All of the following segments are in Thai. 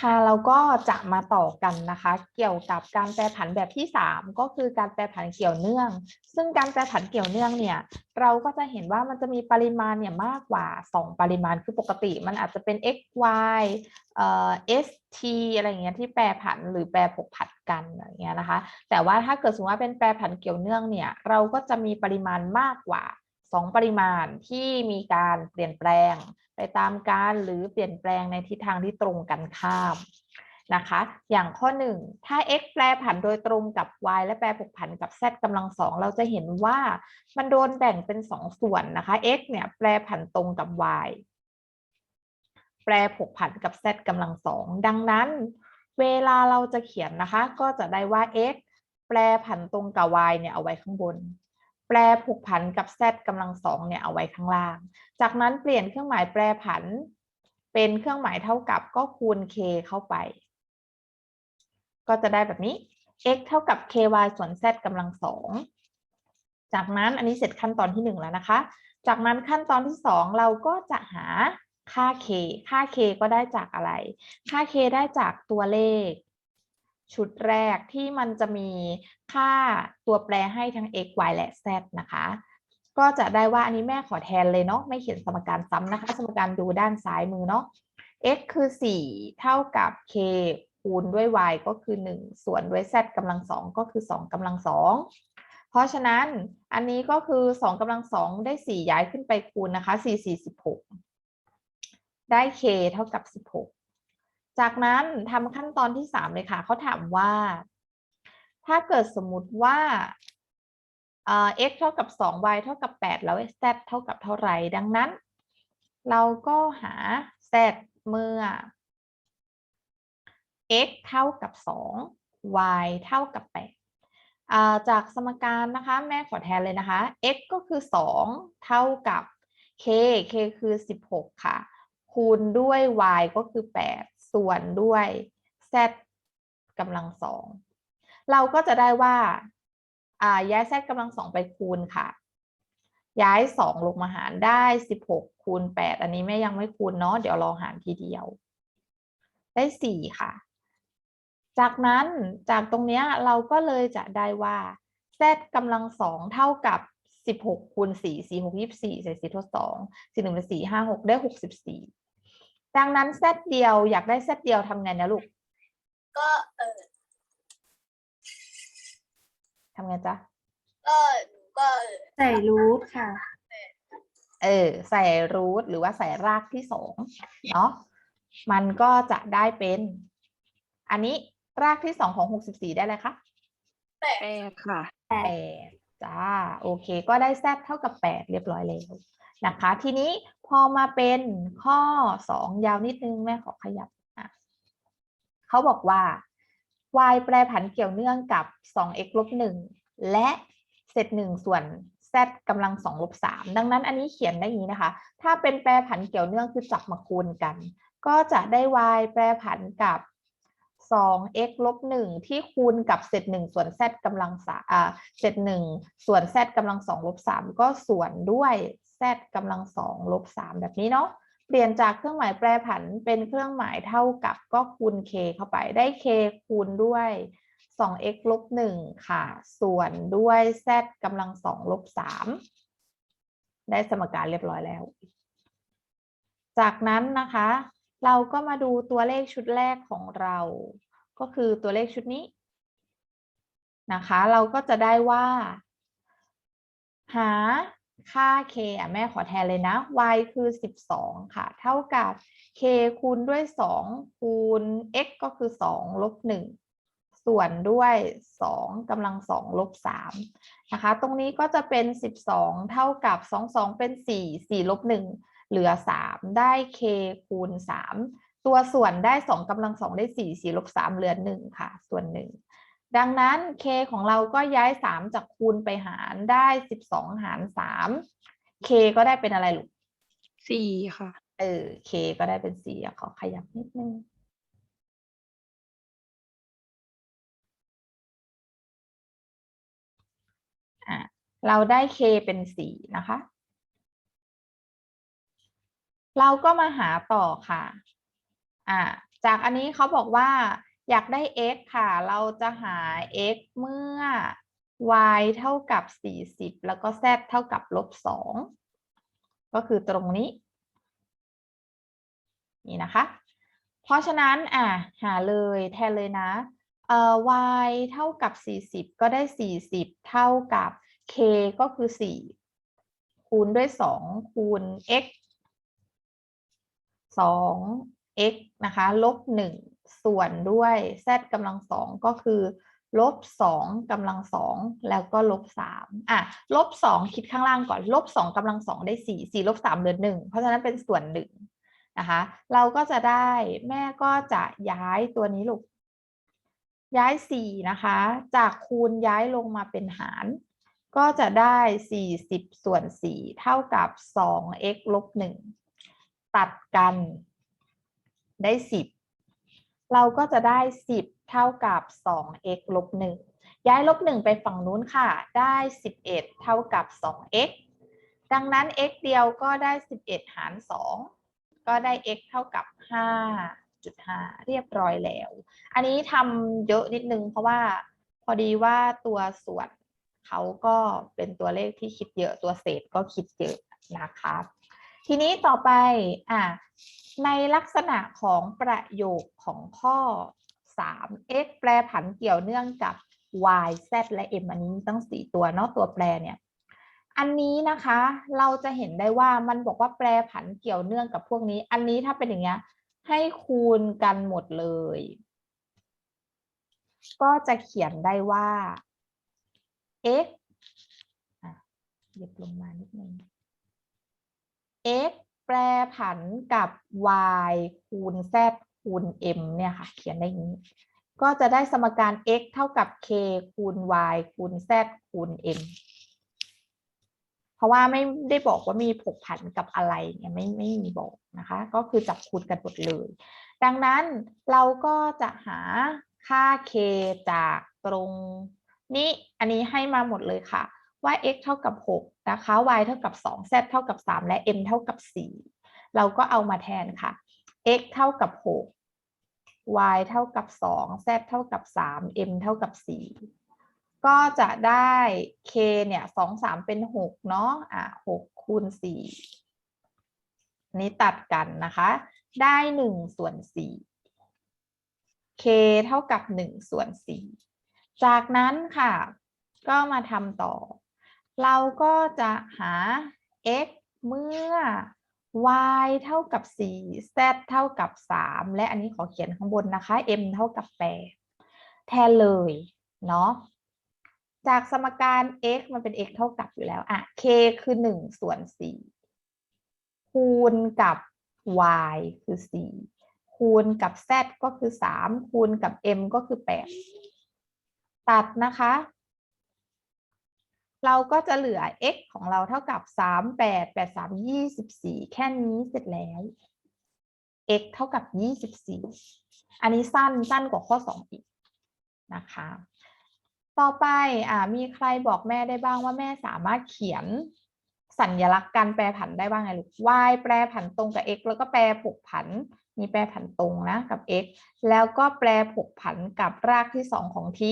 ค่ะเราก็จะมาต่อกันนะคะ เกี่ยวกับการแปรผันแบบที่ 3 ก็คือการแปรผันเกี่ยวเนื่อง ซึ่งการแปรผันเกี่ยวเนื่องเนี่ยเราก็จะเห็นว่ามันจะมีปริมาณเนี่ยมากกว่า 2 ปริมาณคือปกติ มันอาจจะเป็น x y เอ่อ s t อะไรเงี้ยที่แปรผันหรือแปรผกผันกันอย่างเงี้ยนะคะ แต่ว่าถ้าเกิดสมมติว่าเป็นแปรผันเกี่ยวเนื่องเนี่ยเราก็จะมีปริมาณมากกว่า 2ปริมาณที่มีการเปลี่ยนแปลงไปตามการหรือเปลี่ยนแปลงในทิศทางที่ตรงกันข้ามนะคะ อย่างข้อ 1 ถ้า x แปรผันโดยตรงกับ y และแปรผกผันกับ z กำลังสองเราจะเห็นว่ามันโดนแบ่งเป็น 2 ส่วนนะคะ x เนี่ยแปรผันตรงกับ y แปรผกผันกับ z กำลังสองดังนั้น เวลาเราจะเขียนนะคะ ก็จะได้ว่า x แปรผันตรงกับ y เนี่ยเอาไว้ข้างบน แปรผูกผันกับ z กำลังสองเนี่ยเอาไว้ข้างล่าง จากนั้นเปลี่ยนเครื่องหมายแปรผัน เป็นเครื่องหมายเท่ากับก็คูณ k เข้าไป ก็จะได้แบบนี้ x เท่ากับ ky ส่วน z กำลังสองจากนั้นอันนี้เสร็จขั้นตอนที่หนึ่งแล้วนะคะ จากนั้นขั้นตอนที่สองเราก็จะหาค่า k ค่า k ก็ได้จากอะไร ค่า k ได้จากตัวเลข ชุดแรกที่มันจะมีค่าตัวแปรให้ทั้ง x y และ z นะคะ ก็จะได้ว่าอันนี้แม่ขอแทนเลยเนาะไม่เขียนสมการซ้ำนะคะ สมการดูด้านซ้ายมือเนาะ x คือ 4 เท่ากับ k คูณด้วย y ก็คือ 1 ส่วนด้วย z กำลังสองก็คือ 2กำลังสองเพราะฉะนั้นอันนี้ก็คือ2กำลังสองได้ 4 ย้ายขึ้นไปคูณนะคะ 4 4 16 ได้ k เท่ากับ 16 จากนั้นทำขั้นตอนที่3เลยค่ะ เขาถามว่า ถ้าเกิดสมมติว่า x เท่ากับ2 y เท่ากับ 8 แล้ว z เท่ากับเท่าไหร่ ดังนั้น เราก็หา z เมื่อ x เท่ากับ 2 y เท่ากับ 8 จากสมการนะคะ แม่ขอแทนเลยนะคะ x ก็คือ 2 เท่ากับ k k คือ 16 ค่ะ คูณด้วย y ก็คือ 8 ส่วนด้วย z กำลังสองเราก็จะได้ว่าอ่าย้าย z กำลังสองไปคูณค่ะ ย้าย 2 ลงมาหารได้ 16 คูณ 8 อันนี้แม่ยังไม่คูณเนาะเดี๋ยวรอหารทีเดียว ได้ 4 ค่ะ จากนั้นจากตรงเนี้ยเราก็เลยจะได้ว่า z กำลังสองเท่ากับ16คูณ4 4 6 24ใส่4ทด2 4 1เป็น4 5 6ได้64 ดังนั้น z เดียวอยากได้ z เดียวทำไงนะลูก ก็เออทำไงจ๊ะ ก็หนูก็เออใส่รูทค่ะ เออ ใส่รูทหรือว่าใส่รากที่สองเนาะมันก็จะได้เป็น อันนี้รากที่สองของ64ได้เลยคะแปดแปดค่ะ แปดจ้า โอเค ก็ได้ z เท่ากับ8เรียบร้อยแล้ว นะคะ ทีนี้พอมาเป็นข้อ 2 ยาวนิดนึงแม่ขอขยับอะเขาบอกว่า y แปรผันเกี่ยวเนื่องกับ 2x ลบ1และเศษ1ส่วน z กำลัง2ลบ3ดังนั้นอันนี้เขียนได้อย่างนี้นะคะ ถ้าเป็นแปรผันเกี่ยวเนื่องคือจับมาคูณกัน ก็จะได้ y แปรผันกับ 2x ลบ1ที่คูณกับเศษ1ส่วน z กำลังสาเศษ1ส่วน z กำลัง2ลบ3ก็ส่วนด้วย z กำลัง2ลบ3แบบนี้เนาะเปลี่ยนจากเครื่องหมายแปรผันเป็นเครื่องหมายเท่ากับก็คูณ k เข้าไปได้ k คูณด้วย 2x ลบ1ค่ะ ส่วนด้วย z กำลัง2ลบ3ได้สมการเรียบร้อยแล้ว จากนั้นนะคะ เราก็มาดูตัวเลขชุดแรกของเรา ก็คือตัวเลขชุดนี้นะคะ เราก็จะได้ว่า หา ค่า k อะแม่ขอแทนเลยนะ y คือ 12 ค่ะ เท่ากับ k คูณด้วย 2 คูณ x ก็คือ 2 ลบ 1 ส่วนด้วย 2กำลัง 2 ลบ 3 นะคะ ตรงนี้ก็จะเป็น 12 เท่ากับ 2 2 เป็น 4 4 ลบ 1 เหลือ 3 ได้ k คูณ 3 ตัวส่วนได้ 2กำลัง 2 ได้ 4 4 ลบ 3 เหลือ 1 ค่ะ ส่วน 1 ดังนั้น k ของเราก็ย้าย 3 จากคูณไปหารได้ 12 หาร 3 k ก็ได้เป็นอะไรลูกสี่ค่ะ เออ k ก็ได้เป็น4อะขอขยับนิดนึงอะเราได้ k เป็น 4 นะคะ เราก็มาหาต่อค่ะ อะจากอันนี้เขาบอกว่า อยากได้ x ค่ะ เราจะหา x เมื่อ y เท่ากับ 40 แล้วก็ z เท่ากับลบ 2 ก็คือตรงนี้ นี่นะคะ เพราะฉะนั้นอะหาเลยแทนเลยนะเอ่อ y เท่ากับ 40 ก็ได้ 40 เท่ากับ k ก็คือ 4 คูณด้วย 2 คูณ x 2 x นะคะ ลบ 1 ส่วนด้วย z กำลังสองก็คือลบ2กำลังสองแล้วก็ลบ3อะลบ2คิดข้างล่างก่อนลบ2กำลังสองได้4 4ลบ3เหลือ1เพราะฉะนั้นเป็นส่วน1นะคะเราก็จะได้แม่ก็จะย้ายตัวนี้ลูกย้าย4นะคะ จากคูณย้ายลงมาเป็นหาร ก็จะได้ 40 ส่วน 4 เท่ากับ 2x ลบ 1 ตัดกันได้ 10 เราก็จะได้ 10 เท่ากับ 2x ลบ1ย้ายลบ1ไปฝั่งนู้นค่ะ ได้ 11 เท่ากับ 2x ดังนั้น x เดียวก็ได้ 11 หาร 2 ก็ได้ x เท่ากับ 5.5 เรียบร้อยแล้ว อันนี้ทำเยอะนิดนึงเพราะว่าพอดีว่าตัวส่วนเขาก็เป็นตัวเลขที่คิดเยอะตัวเศษก็คิดเยอะนะคะ ทีนี้ต่อไปอะในลักษณะของประโยคของข้อ 3 x แปรผันเกี่ยวเนื่องกับ y z และ m อันนี้ตั้ง 4 ตัวเนาะตัวแปรเนี่ย อันนี้นะคะเราจะเห็นได้ว่ามันบอกว่าแปรผันเกี่ยวเนื่องกับพวกนี้ อันนี้ถ้าเป็นอย่างเงี้ยให้คูณกันหมดเลย ก็จะเขียนได้ว่า x อะหยิบลงมานิดนึง x แปรผันกับ y คูณ z คูณ m เนี่ยค่ะ เขียนได้อย่างนี้ ก็จะได้สมการ x เท่ากับ k คูณ y คูณ z คูณ m เพราะว่าไม่ได้บอกว่ามีผกผันกับอะไรเนี่ยไม่ไม่มีบอกนะคะ ก็คือจับคูณกันหมดเลย ดังนั้นเราก็จะหาค่า k จากตรงนี้อันนี้ให้มาหมดเลยค่ะ ว่า x เท่ากับ 6 นะคะ y เท่ากับ 2 z เท่ากับ 3 และ m เท่ากับ 4 เราก็เอามาแทนค่ะ x เท่ากับ 6 y เท่ากับ 2 z เท่ากับ 3 m เท่ากับ 4 ก็จะได้ k เนี่ย 2 3 เป็น 6 เนาะอะ 6 คูณ 4 นี้ตัดกันนะคะ ได้ 1 ส่วน 4 k เท่ากับ 1 ส่วน 4 จากนั้นค่ะก็มาทำต่อ เราก็จะหา x เมื่อ y เท่ากับ 4 z เท่ากับ 3 และอันนี้ขอเขียนข้างบนนะคะ m เท่ากับ 8 แทนเลยเนาะจากสมการ x มันเป็น x เท่ากับอยู่แล้วอะ k คือ 1 ส่วน 4 คูณกับ y คือ 4 คูณกับ z ก็คือ 3 คูณกับ m ก็คือ 8 ตัดนะคะ เราก็จะเหลือ x ของเราเท่ากับ 3 8 8 3 24 แค่นี้เสร็จแล้ว x เท่ากับ 24 อันนี้สั้นสั้นกว่าข้อ 2 อีกนะคะ ต่อไปอ่ามีใครบอกแม่ได้บ้างว่าแม่สามารถเขียนสัญลักษณ์การแปรผันได้บ้างไงลูก y แปรผันตรงกับ x แล้วก็แปรผกผัน มีแปรผันตรงนะกับ x แล้วก็แปรผกผันกับรากที่สองของ t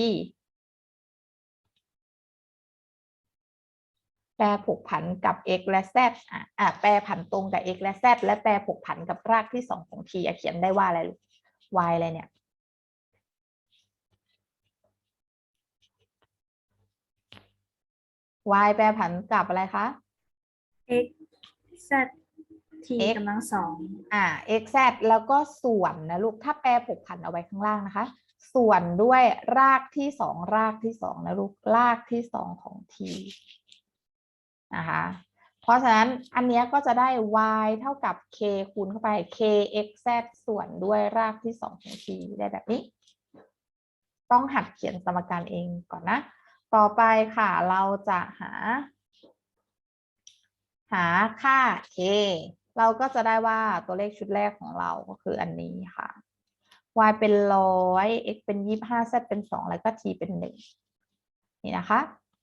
แปรผกผันกับ x และ z อะอะแปรผันตรงกับ x และ z และแปรผกผันกับรากที่สองของ t อะเขียนได้ว่าอะไรลูก y อะไรเนี่ย y แปรผันกับอะไรคะ x z t x กำลังสองอ่า x z แล้วก็ส่วนนะลูก ถ้าแปรผกผันเอาไว้ข้างล่างนะคะ ส่วนด้วยรากที่สองรากที่สองนะลูก รากที่สองของ t นะคะ เพราะฉะนั้นอันนี้ก็จะได้ y เท่ากับ k คูณเข้าไป k x z ส่วนด้วยรากที่สองของ t ได้แบบนี้ ต้องหัดเขียนสมการเองก่อนนะ ต่อไปค่ะเราจะหา หาค่า k เราก็จะได้ว่าตัวเลขชุดแรกของเราก็คืออันนี้ค่ะ y เป็นร้อย x เป็นยี่ห้า z เป็นสองแล้วก็ t เป็นหนึ่งนี่นะคะ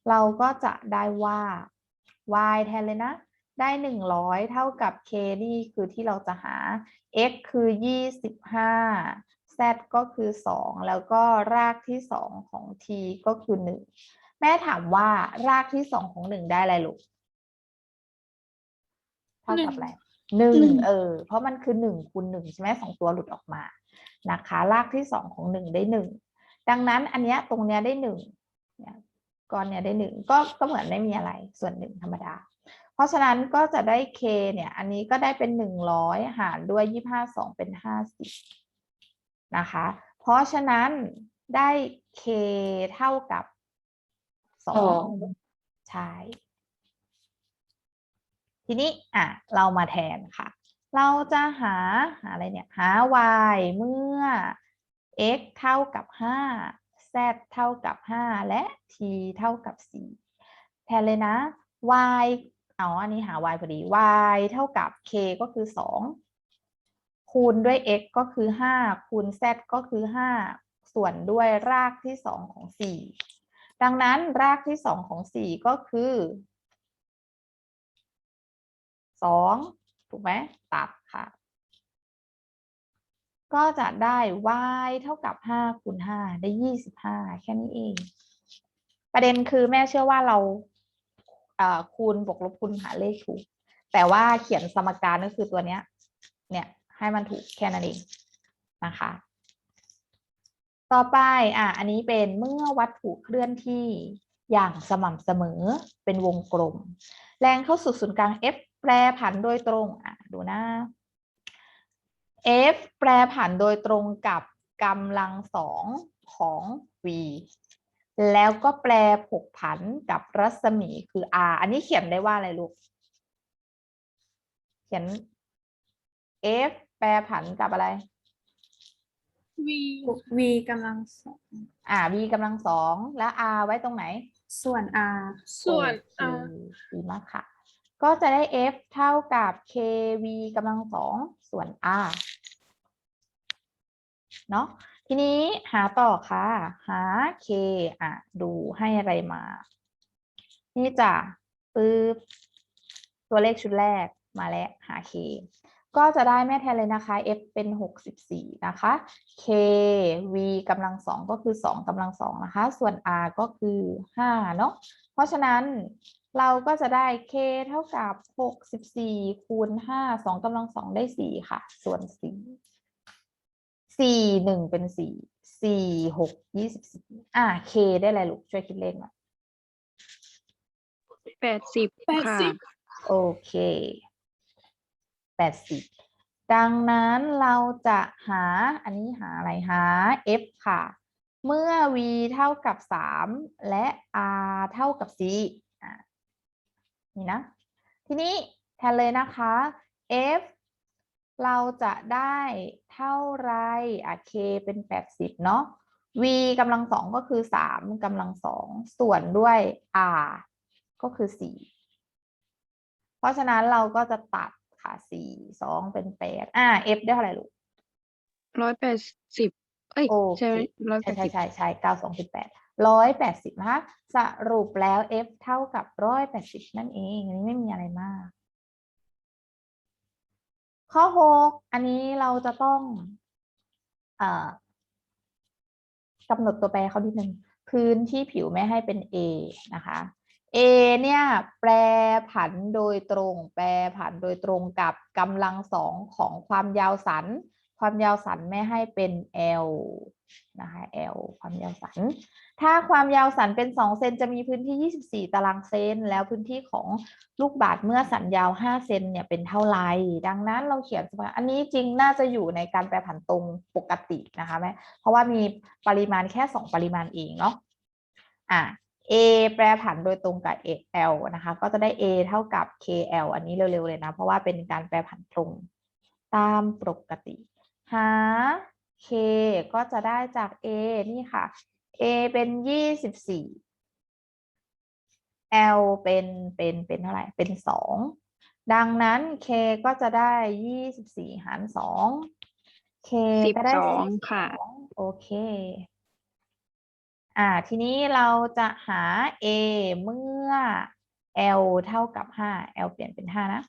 เราก็จะได้ว่า y แทนเลยนะ ได้หนึ่งร้อยเท่ากับ k นี่คือที่เราจะหา x คือยี่สิบห้า z ก็คือสองแล้วก็รากที่สองของ t ก็คือหนึ่งแม่ถามว่ารากที่สองของหนึ่งได้อะไรลูกเท่ากับอะไรหนึ่งหนึ่งเออ เพราะมันคือหนึ่งคูณหนึ่งใช่ไหมสองตัวหลุดออกมานะคะ รากที่สองของหนึ่งได้หนึ่งดังนั้นอันเนี้ยตรงเนี้ยได้หนึ่งเนี่ย ก้อนเนี้ยได้หนึ่งก็ก็เหมือนไม่มีอะไรส่วนหนึ่งธรรมดา เพราะฉะนั้นก็จะได้ k เนี่ย อันนี้ก็ได้เป็นหนึ่งร้อยหารด้วยยี่ห้าสองเป็นห้าสิบนะคะ เพราะฉะนั้นได้ k เท่ากับสอสองงใช่ทีนี้อะเรามาแทนค่ะ เราจะหาหาอะไรเนี่ย หา y เมื่อ x เท่ากับห้า z เท่ากับห้าและ t เท่ากับสี่แทนเลยนะ y เอาอันนี้หา y พอดี y เท่ากับ k ก็คือสองคูณด้วย x ก็คือห้าคูณ z ก็คือห้าส่วนด้วยรากที่สองของสี่ดังนั้นรากที่สองของสี่ก็คือสองถูกไหมตัดค่ะ ก็จะได้ y เท่ากับห้าคูณห้าได้ยี่สิบห้าแค่นี้เอง ประเด็นคือแม่เชื่อว่าเราคูณบวกลบคูณหาเลขถูก แต่ว่าเขียนสมการก็คือตัวเนี้ย เนี่ยให้มันถูกแค่นั้นเองนะคะ ต่อไปอะอันนี้เป็นเมื่อวัตถุเคลื่อนที่อย่างสม่ำเสมอเป็นวงกลม แรงเข้าสู่ศูนย์กลาง F แปรผันโดยตรงอะดูนะ F แปรผันโดยตรงกับกำลังสองของ v แล้วก็แปรผกผันกับรัศมีคือ r อันนี้เขียนได้ว่าอะไรลูก เขียน F แปรผันกับอะไร v v กำลังสองอ่า v กำลังสองแล้ว r ไว้ตรงไหน ส่วน r ส่วนโออ่าเคดีมากค่ะ ก็จะได้ F เท่ากับ kv กำลังสองส่วน r เนาะทีนี้หาต่อค่ะ หา k อะ ดูให้อะไรมา นี่จ้ะปึ๊บตัวเลขชุดแรกมาแล้วหา k ก็จะได้แม่แทนเลยนะคะ f เป็น 64 นะคะ k v กำลังสองก็คือ 2กำลังสองนะคะ ส่วน r ก็คือ 5 เนาะเพราะฉะนั้น เราก็จะได้ k เท่ากับ 64 คูณ 5 2กำลังสองได้ 4 ค่ะ ส่วน 4 4 1 เป็น 4 4 6 24 อ่า k ได้อะไรลูก ช่วยคิดเลขหน่อยแปดสิบแปดค่ะสิบโอเค 80 ดังนั้นเราจะหา อันนี้หาอะไรหา f ค่ะ เมื่อ v เท่ากับ 3 และ r เท่ากับ c อะ นี่นะ ทีนี้แทนเลยนะคะ f เราจะได้เท่าไรอะ k เป็น 80 เนาะ v กำลังสองก็คือ 3กำลังสองส่วนด้วย r ก็คือ 4 เพราะฉะนั้นเราก็จะตัดค่ะ 4 2 เป็น 8 อ่า f ได้เท่าไหร่ลูกร้อยแปดสิบเอ้ยโอเคใช่ไหมร้อยแปใช่ดใช่สิบใช่ใช่เก้าสองสิบแปด ร้อยแปดสิบนะคะสรุปแล้ว f เท่ากับร้อยแปดสิบนั่นเอง อันนี้ไม่มีอะไรมาก ข้อหกอันนี้เราจะต้องอกำหนดตัวแปรเขานิดนึงพื้นที่ผิวไม่ให้เป็น a นะคะ a เนี่ยแปรผันโดยตรง แปรผันโดยตรงกับกำลังสองของความยาวสัน ความยาวสันไม่ให้เป็น L นะคะ L ความยาวสัน ถ้าความยาวสันเป็น 2 เซนจะมีพื้นที่ 24 ตารางเซน แล้วพื้นที่ของลูกบาศก์เมื่อสันยาว 5 เซนเนี่ยเป็นเท่าไร ดังนั้นเราเขียนอันนี้จริงน่าจะอยู่ในการแปรผันตรงปกตินะคะแม่ เพราะว่ามีปริมาณแค่ 2 ปริมาณเองเนาะ อะ A แปรผันโดยตรงกับ L นะคะ ก็จะได้ A เท่ากับ KL อันนี้เร็วๆเลยนะ เพราะว่าเป็นการแปรผันตรงตามปกติ หา K ก็จะได้จาก A นี่ค่ะ A เป็นยี่สิบสี่ L เป็นเป็นเป็นเท่าไหร่ เป็นสอง ดังนั้น K ก็จะได้ยี่สิบสี่หารสอง K สิบก็ได้สองสิบค่ะสองโอเค อ่า ทีนี้เราจะหา A เมื่อ L เท่ากับห้า L เปลี่ยนเป็นห้านะ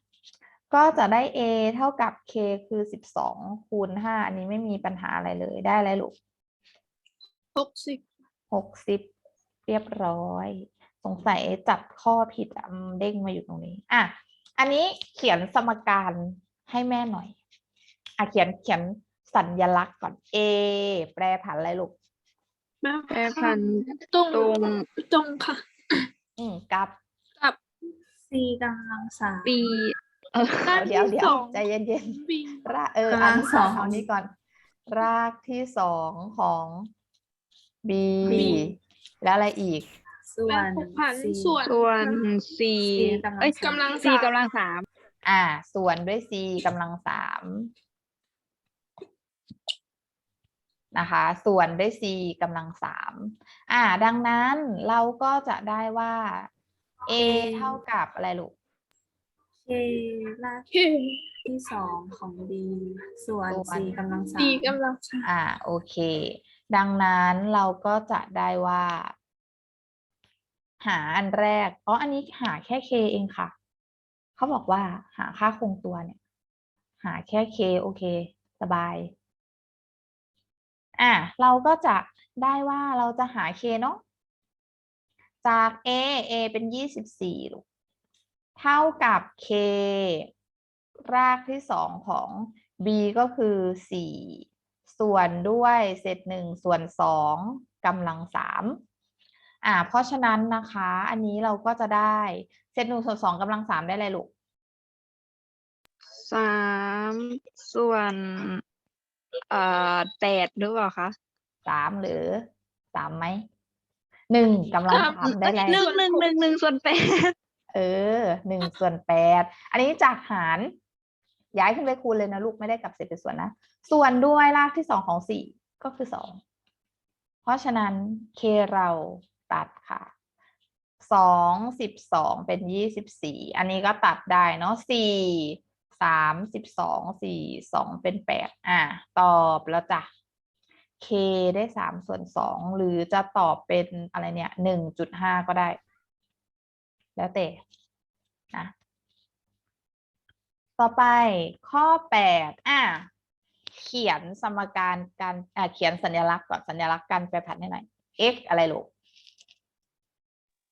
ก็จะได้ A เท่ากับ K คือสิบสองคูณห้าอันนี้ไม่มีปัญหาอะไรเลยได้อะไรลูกหกสิบหกสิบเรียบร้อย สงสัยจับข้อผิดอะมันเด้งมาอยู่ตรงนี้ อะ อันนี้เขียนสมการให้แม่หน่อย อะเขียนเขียนสัญลักษณ์ก่อน A แปรผันอะไรลูก แม่แปรพันตรงตรงตรงค่ะ อืมกับ กับ C กำลังสามปีเออ รากเดี๋ยวที่เดี๋ยวสองใจเย็นบีๆรากเออกำลังนที่สองเอานี้ก่อน รากที่สองของ B แล้วอะไรอีก ส่วแม่นหกพัน C ส่วนส่วนสี่สี่กำลังเอ้ยสามกำลังสี่สามกำลังสามอ่า ส่วนด้วย c กำลังสามนะคะ ส่วนด้วย c กำลังสามอ่า ดังนั้นเราก็จะได้ว่า a เท่ากับอะไรลูก K รากเคที่สองของ B ส่วนส่วน C กำลังสาม ดีกำลังสามอ่าโอเค ดังนั้นเราก็จะได้ว่า หาอันแรกอ๋ออันนี้หาแค่ k เองค่ะ เขาบอกว่าหาค่าคงตัวเนี่ย หาแค่ k โอเค สบาย อะเราก็จะได้ว่าเราจะหา k เนาะจาก a a เป็นยี่สิบสี่ลูก เท่ากับ k รากที่สองของ b ก็คือสี่ส่วนด้วยเศษหนึ่งส่วนสองกำลังสามอ่า เพราะฉะนั้นนะคะ อันนี้เราก็จะได้เศษหนึ่งส่วนสองกำลังสามได้อะไรลูกสามส่วนเอ่อแปดหรือเปล่าคะสามหรือสามไหมหนึ่งกำลังสามได้แล้วหนึ่งหนึ่งหนึ่งหนึ่งส่วนแปด เออหนึ่งส่วนแปดอันนี้จากหาร ย้ายขึ้นไปคูณเลยนะลูกไม่ได้กลับเศษเป็นส่วนนะ ส่วนด้วยรากที่สองของสี่ก็คือสองเพราะฉะนั้นเคเราตัดค่ะสองสิบสองเป็นยี่สิบสี่อันนี้ก็ตัดได้เนาะสี่สามสิบสองสี่สองเป็นแปดอะตอบแล้วจ้ะ k ได้สามส่วนสองหรือจะตอบเป็นอะไรเนี่ยหนึ่งจุดห้าก็ได้ แล้วแต่นะต่อไปข้อแปดอะเขียนสมการการอะเขียนสัญลักษณ์ก่อนสัญลักษณ์การแปรผันให้หน่อย x อะไรลูก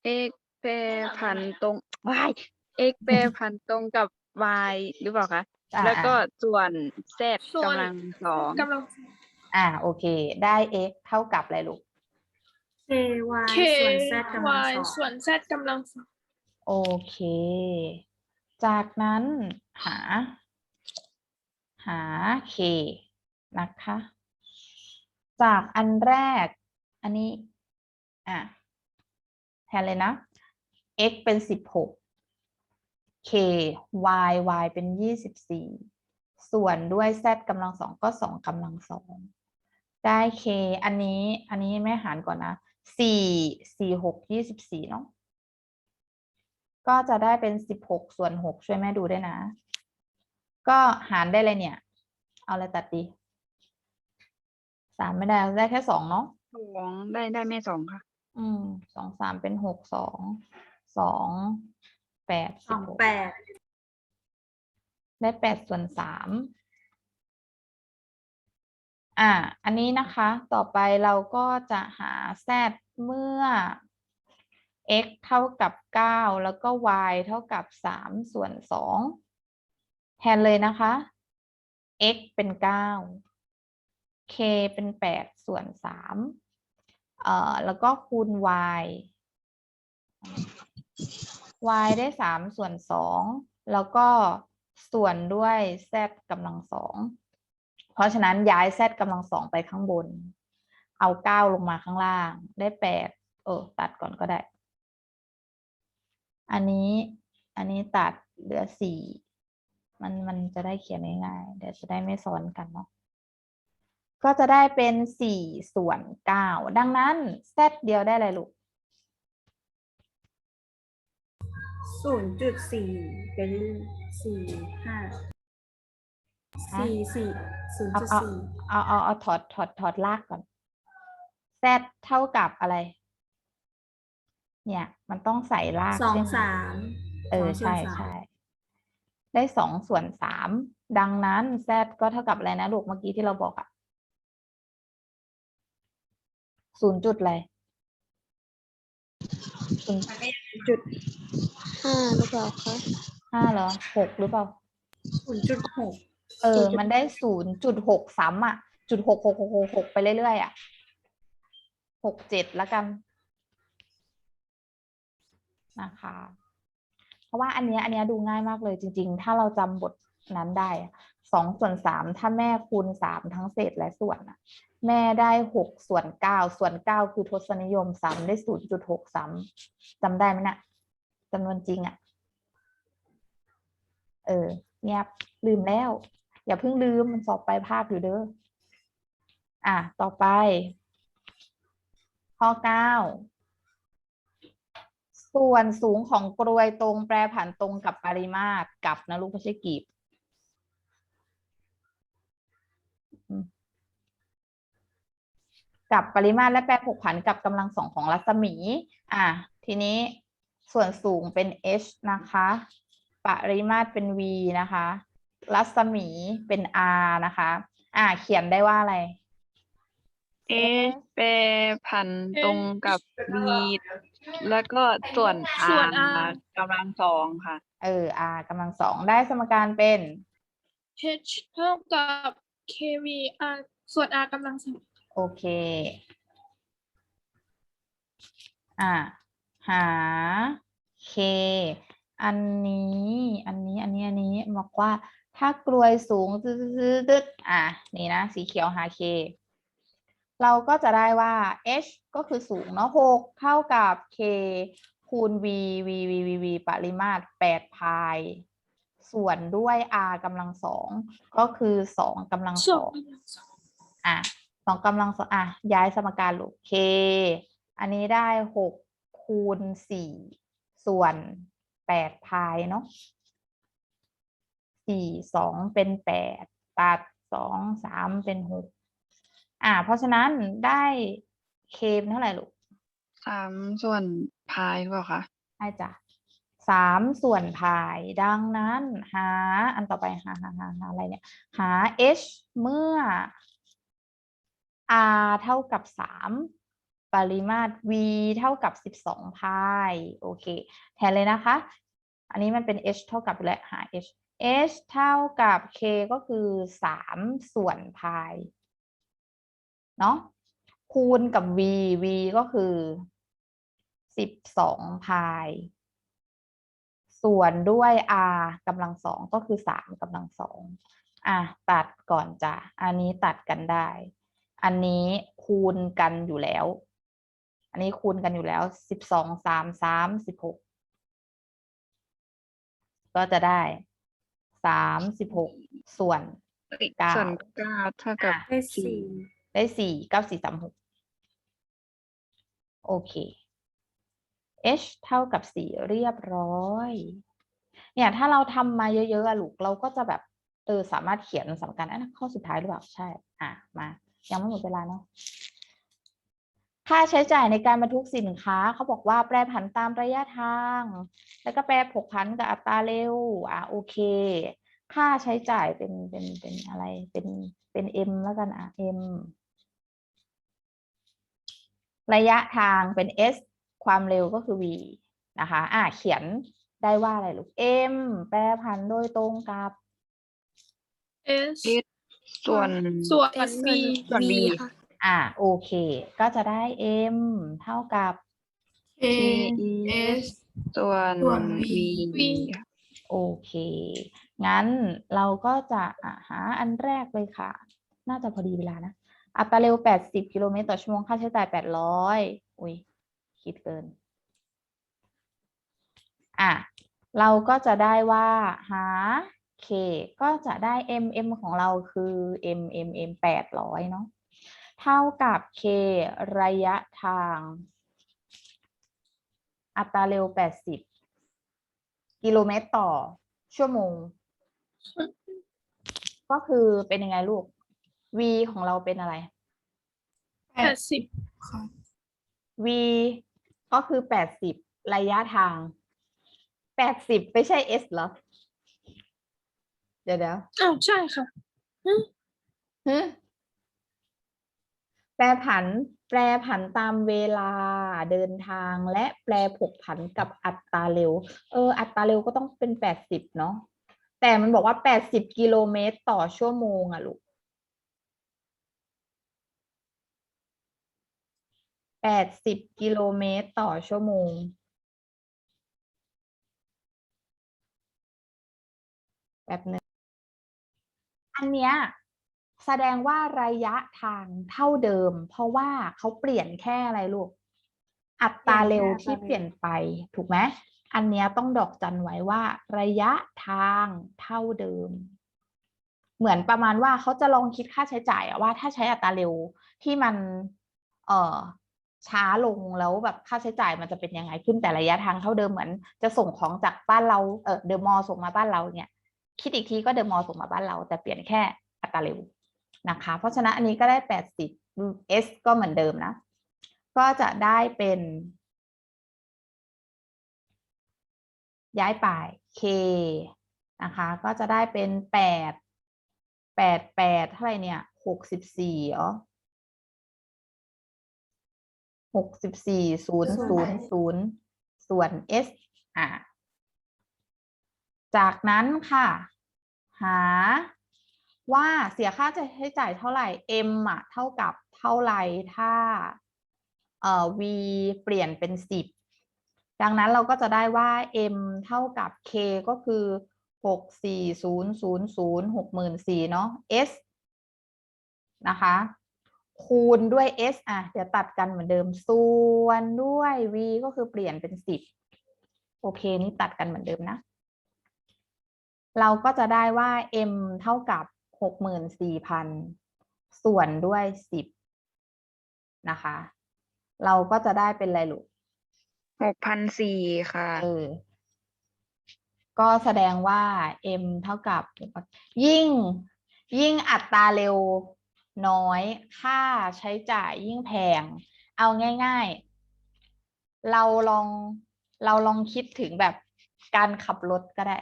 เอกแปรพันตรง y เอกแปรพันตรงกับ y หรือเปล่าคะอ่าแล้วก็ส่วน z ส่วนกำลังสองกำลังอ่าโอเค ได้ x เท่ากับอะไรลูก K Y เคส่วน Z กำลัง y สอง โอเค จากนั้นหา หา k นะคะ จากอันแรก อันนี้ อะ แทนเลยนะ x เป็นสิบหก k y y เป็นยี่สิบสี่ส่วนด้วย z กำลังสองก็สองกำลังสองได้ k อันนี้ อันนี้แม่หารก่อนนะสี่สี่หกยี่สิบสี่เนาะ ก็จะได้เป็นสิบหกส่วนหกช่วยแม่ดูด้วยนะ ก็หารได้เลยเนี่ย เอาอะไรตัดดีสามไม่ได้ได้แค่สองเนาะสองได้ได้แม่สองค่ะ อืมสองสามเป็นหกสองสองแปดสองหกแปดได้แปดส่วนสามอ่า อันนี้นะคะ ต่อไปเราก็จะหา z เมื่อ x เท่ากับเก้าแล้วก็ y เท่ากับสามส่วนสองแทนเลยนะคะ x เป็นเก้า k เป็นแปดส่วนสามเอ่อแล้วก็คูณ y y ได้สามส่วนสองแล้วก็ส่วนด้วย z กำลังสองเพราะฉะนั้นย้าย z กำลังสองไปข้างบน เอาเก้าลงมาข้างล่างได้แปดเออ ตัดก่อนก็ได้ อันนี้อันนี้ตัดเหลือสี่มันมันจะได้เขียนง่ายๆเดี๋ยวจะได้ไม่ซ้อนกันเนาะก็จะได้เป็นสี่ส่วนเก้าดังนั้น z เดียวได้อะไรลูกศูนย์จุดสี่เป็นสี่ห้าสี่สี่ศูนย์เอาจุดเอาสี่เอาเอาเอาถอดถอดถอดลากก่อน z เท่ากับอะไร เนี่ย มันต้องใส่รากสองใช่ไหมสามเออสองส่วนใช่สามใช่ได้สองส่วนสามดังนั้น z ก็เท่ากับอะไรนะลูกเมื่อกี้ที่เราบอกอะศูนย์จุดอะไรศูนย์จุดห้าหรือเปล่าคะห้าเหรอหกหรือเปล่าศูนย์จุดหกเออ มันได้ศูนย์จุดหกซ้ำอะ จุดหกหกหกหกหกไปเรื่อยๆอะหกเจ็ดแล้วกัน นะคะ เพราะว่าอันเนี้ยอันเนี้ยดูง่ายมากเลยจริง ๆ ถ้าเราจำบทนั้นได้สองส่วนสามถ้าแม่คูณสามทั้งเศษและส่วนอะแม่ได้หกส่วนเก้าส่วนเก้าคือทศนิยมซ้ำได้ศูนย์จุดหกซ้ำจำได้ไหมนะ่ะจำนวนจริงอะเออเงียบลืมแล้ว อย่าเพิ่งลืมมันสอบไปลายภาคอยู่เด้ออะ ต่อไป ข้อเก้า ส่วนสูงของกรวยตรงแปรผันตรงกับปริมาตรกับนะลูกไม่ใช่กีบกับปริมาตรและแปรผกผันกับกำลังสองของรัศมี อะ ทีนี้ส่วนสูงเป็น h นะคะ ปริมาตรเป็น v นะคะ รัศมีเป็น r นะคะ อะ เขียนได้ว่าอะไรเอแปรผันตรงกับ v แล้วก็ส่วน ส่วน r r กำลังสองค่ะ เออ r กำลังสองได้สมการเป็น h เท่ากับ kv r ส่วน r กำลังสองโอเค อะหา k อันนี้ อันนี้ อันนี้ อันนี้ บอกว่าถ้ากลวยสูงตึ๊ดๆๆอะ นี่นะ สีเขียวหา k เราก็จะได้ว่า h ก็คือสูงเนาะหกเท่ากับ k คูณ v v v v v ปริมาตรแปดพาย ส่วนด้วย r กำลังสองก็คือสองกำลังสสอองงกำลังสองอะสองกำลังสองอะ ย้ายสมการลูก k อันนี้ได้หกคูณสี่ส่วนแปดพายเนาะสี่สองเป็นแปดตัดสองสามเป็นหก อะเพราะฉะนั้นได้ k เป็นเท่าไหร่ลูกสามส่วนพายหรือเปล่าคะได้จ้ะสามส่วนพายดังนั้น หา อันต่อไปหาหาหาหาอะไรเนี่ย หา h เมื่อ r เท่ากับสามปริมาตร v เท่ากับสิบสองพายโอเค แทนเลยนะคะ อันนี้มันเป็น h เท่ากับอยู่แล้วหา h h เท่ากับ k ก็คือสามส่วนพาย เนาะคูณกับ v v ก็คือสิบสองพาย ส่วนด้วย r กำลังสองก็คือสามกำลังสองอะตัดก่อนจ้ะอันนี้ตัดกันได้ อันนี้คูณกันอยู่แล้ว อันนี้คูณกันอยู่แล้วสิบสองสามสามสิบหกก็จะได้สามสิบหกส่วนเอ้ยเก้าส่วนเก้าเท่ากับอะได้สี่ ได้สี่เก้าสี่สามหกโอเค h เท่ากับสี่เรียบร้อย เนี่ยถ้าเราทำมาเยอะๆอะลูกเราก็จะแบบเออสามารถเขียนสมการอันนั้นข้อสุดท้ายหรือเปล่าใช่ อะมา ยังไม่หมดเวลาเนาะค่าใช้จ่ายในการบรรทุกสินค้าเขาบอกว่าแปรผันตามระยะทาง แล้วก็แปรผกผันกับอัตราเร็ว อะโอเค ค่าใช้จ่ายเป็นเป็นเป็นอะไรเป็นเป็น m แล้วกันอะ m ระยะทางเป็น s ความเร็วก็คือ v นะคะอะเขียนได้ว่าอะไรลูก m แปรผันโดยตรงกับ s ส่วนส่วน S v ส่วน v ค่ะ อะโอเค ก็จะได้ m เท่ากับ a s ส่วนส่วน v v โอเค งั้นเราก็จะอะหาอันแรกเลยค่ะ น่าจะพอดีเวลานะ อัตราเร็ว 80 กิโลเมตรต่อชั่วโมง ค่าใช้จ่าย 800 อุ้ยคิดเกิน อะ เราก็จะได้ว่าหา k ก็จะได้ m m ของเราคือ m m m 800 เนาะ เท่ากับ k ระยะทาง อัตราเร็ว 80 กิโลเมตรต่อชั่วโมง ก็คือเป็นยังไงลูก v ของเราเป็นอะไร แปดสิบ v ก็คือแปดสิบระยะทางแปดสิบไม่ใช่ s เหรอ เดี๋ยวเดี๋ยวอ้าวใช่ค่ะฮึแปรผัน แปรผันตามเวลาเดินทางและแปรผกผันกับอัตราเร็ว เออ อัตราเร็วก็ต้องเป็นแปดสิบเนาะแต่มันบอกว่าแปดสิบกิโลเมตรต่อชั่วโมงอะลูก แปดสิบกิโลเมตรต่อชั่วโมง แบบนึงอันเนี้ยแสดงว่าระยะทางเท่าเดิม เพราะว่าเขาเปลี่ยนแค่อะไรลูก อัตราเร็วที่เปลี่ยนไปถูกไหมอันเนี้ยต้องดอกจันไว้ว่า ระยะทางเท่าเดิม เหมือนประมาณว่าเขาจะลองคิดค่าใช้จ่ายว่าถ้าใช้อัตราเร็วที่มัน เอ่อ ช้าลงแล้วแบบค่าใช้จ่ายมันจะเป็นยังไงขึ้นแต่ระยะทางเท่าเดิมเหมือน จะส่งของจากบ้านเราเออเดอะมอลส่งมาบ้านเราเนี่ยคิดอีกทีก็เดอะมอลส่งมาบ้านเรา แต่เปลี่ยนแค่อัตราเร็วนะคะ เพราะฉะนั้นอันนี้ก็ได้แปดสิบ s ก็เหมือนเดิมนะ ก็จะได้เป็น ย้ายไป k นะคะก็จะได้เป็นแปดแปดแปดเท่าไหร่เนี่ยหกสิบสี่อ๋อ หกสิบสี่ศูนย์ศูนย์ศูนย์ส่วน s อะจากนั้นค่ะ หาว่าเสียค่าใช้จ่ายเท่าไหร่ m อะเท่ากับเท่าไหร่ถ้าเอ่อ v เปลี่ยนเป็นสิบดังนั้นเราก็จะได้ว่า m เท่ากับ k ก็คือหกสี่ศูนย์ศูนย์ศูนย์หกหมื่นสี่เนาะ s นะคะ คูณด้วย s อะ เดี๋ยวตัดกันเหมือนเดิม ส่วนด้วย v ก็คือเปลี่ยนเป็นสิบโอเค นี่ตัดกันเหมือนเดิมนะ เราก็จะได้ว่า m เท่ากับหกหมื่นสี่พันส่วนด้วยสิบนะคะ เราก็จะได้เป็นอะไรลูกหกพันสี่ค่ะ เออ ก็แสดงว่า m เท่ากับ ยิ่ง ยิ่งอัตราเร็ว น้อย ค่าใช้จ่ายยิ่งแพง เอาง่ายๆ เราลองเราลองคิดถึงแบบการขับรถก็ได้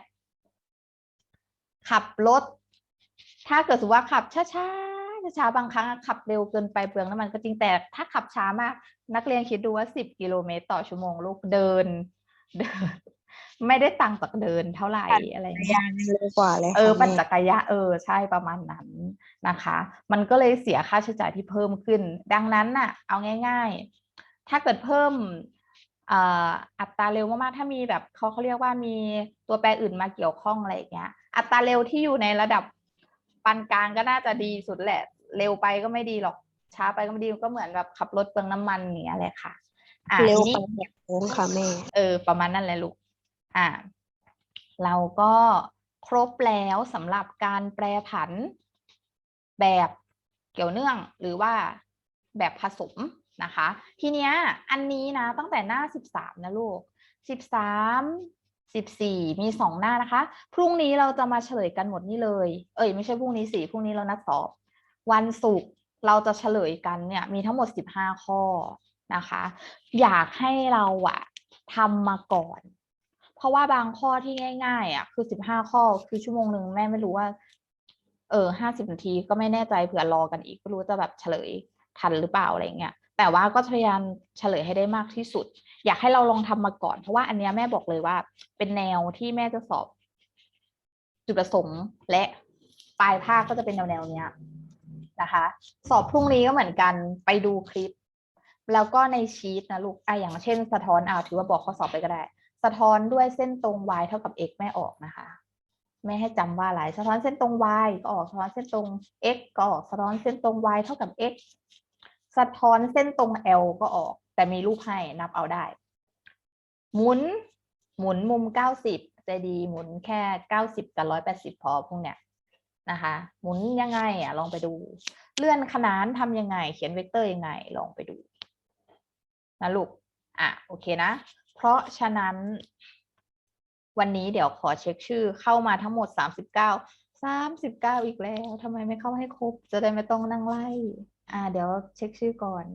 ขับรถ ถ้าเกิดสมมติว่าขับช้าๆช้าๆบางครั้งขับเร็วเกินไปเปลืองน้ำมันก็จริงแต่ถ้าขับช้ามาก นักเรียนคิดดูว่าสิบกิโลเมตรต่อชั่วโมงลูกเดินเดิน ไม่ได้ตังค์จากเดินเท่าไหร่อะไรอย่างเงี้ยเร็วกว่าเลยเออค่ะปั่นแม่จักรยานเออใช่ประมาณนั้นนะคะ มันก็เลยเสียค่าใช้จ่ายที่เพิ่มขึ้น ดังนั้นน่ะ เอาง่าย ๆ ถ้าเกิดเพิ่มเอ่ออัตราเร็วมากๆ ถ้ามีแบบเขาเขาเรียกว่ามีตัวแปรอื่นมาเกี่ยวข้องอะไรอย่างเงี้ย อัตราเร็วที่อยู่ในระดับปานกลางก็น่าจะดีสุดแหละ เร็วไปก็ไม่ดีหรอก ช้าไปก็ไม่ดีก็เหมือนแบบขับรถเปลืองน้ำมันอย่างเงี้ยแหละค่ะอะเร็วทีไปนี้แบบโค้งค่ะแม่ เออประมาณนั้นแหละลูก อ่าเราก็ครบแล้วสำหรับการแปรผันแบบเกี่ยวเนื่องหรือว่าแบบผสมนะคะ ทีเนี้ยอันนี้นะตั้งแต่หน้าสิบสามนะลูกสิบสามสิบสี่มีสองหน้านะคะ พรุ่งนี้เราจะมาเฉลยกันหมดนี่เลย เอ้ยไม่ใช่พรุ่งนี้สิพรุ่งนี้เรานัดสอบ วันศุกร์เราจะเฉลยกันเนี่ยมีทั้งหมดสิบห้าข้อนะคะ อยากให้เราอะทำมาก่อน ราะว่าบางข้อที่ง่ายๆอะคือสิบห้าข้อคือชั่วโมงหนึ่งแม่ไม่รู้ว่า เออห้าสิบนาทีก็ไม่แน่ใจเผื่อรอกันอีกไม่รู้จะแบบเฉลยทันหรือเปล่าอะไรเงี้ยแต่ว่าก็พยายามเฉลยให้ได้มากที่สุด อยากให้เราลองทำมาก่อน เพราะว่าอันเนี้ยแม่บอกเลยว่า เป็นแนวที่แม่จะสอบ จุดประสงค์และปลายภาคก็จะเป็นแนวแนวๆเนี้ยนะคะ สอบพรุ่งนี้ก็เหมือนกันไปดูคลิป แล้วก็ในชีตนะลูกอะอย่างเช่น สะท้อนอ่าถือว่าบอกข้อสอบไปก็ได้ สะท้อนด้วยเส้นตรง y เท่ากับ x แม่ออกนะคะ ไม่ให้จำว่าอะไรสะท้อนเส้นตรง y ก็ออกสะท้อนเส้นตรง x ก็ออกสะท้อนเส้นตรง y เท่ากับ x สะท้อนเส้นตรง l ก็ออก แต่มีรูปให้นับเอาได้ หมุนหมุนมุม 90ใจดีหมุนแค่ 90 กับ 180 พอพวกเนี้ยนะคะ หมุนยังไงอะลองไปดู เลื่อนขนานทำยังไง เขียนเวกเตอร์ยังไงลองไปดูนะลูกอะโอเคนะ เพราะฉะนั้น วันนี้เดี๋ยวขอเช็คชื่อเข้ามาทั้งหมดสามสิบเก้าสามสิบเก้าอีกแล้วทำไมไม่เข้าให้ครบ จะได้ไม่ต้องนั่งไล่ อ่า เดี๋ยวเช็คชื่อก่อน